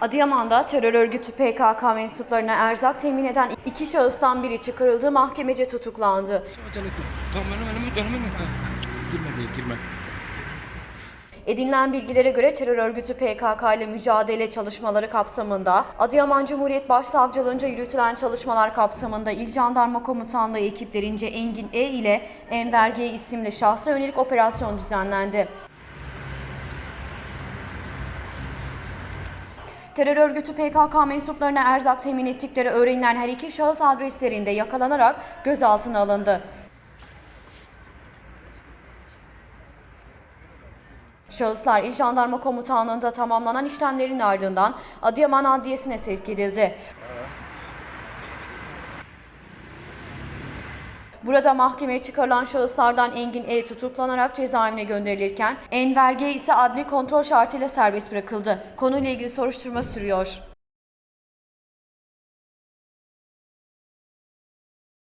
Adıyaman'da terör örgütü PKK mensuplarına erzak temin eden iki şahıstan biri çıkarıldı, mahkemece tutuklandı. Acele dur. Tamam önüme önüme önüme. Ha. Girme diye girme. Edinilen bilgilere göre terör örgütü PKK ile mücadele çalışmaları kapsamında Adıyaman Cumhuriyet Başsavcılığınca yürütülen çalışmalar kapsamında İl Jandarma Komutanlığı ekiplerince Engin E ile Enver G isimli şahsa yönelik operasyon düzenlendi. Terör örgütü PKK mensuplarına erzak temin ettikleri öğrenilen her iki şahıs adreslerinde yakalanarak gözaltına alındı. Şahıslar İl Jandarma Komutanlığı'nda tamamlanan işlemlerin ardından Adıyaman Adliyesi'ne sevk edildi. Burada mahkemeye çıkarılan şahıslardan Engin E tutuklanarak cezaevine gönderilirken Enver G ise adli kontrol şartıyla serbest bırakıldı. Konuyla ilgili soruşturma sürüyor.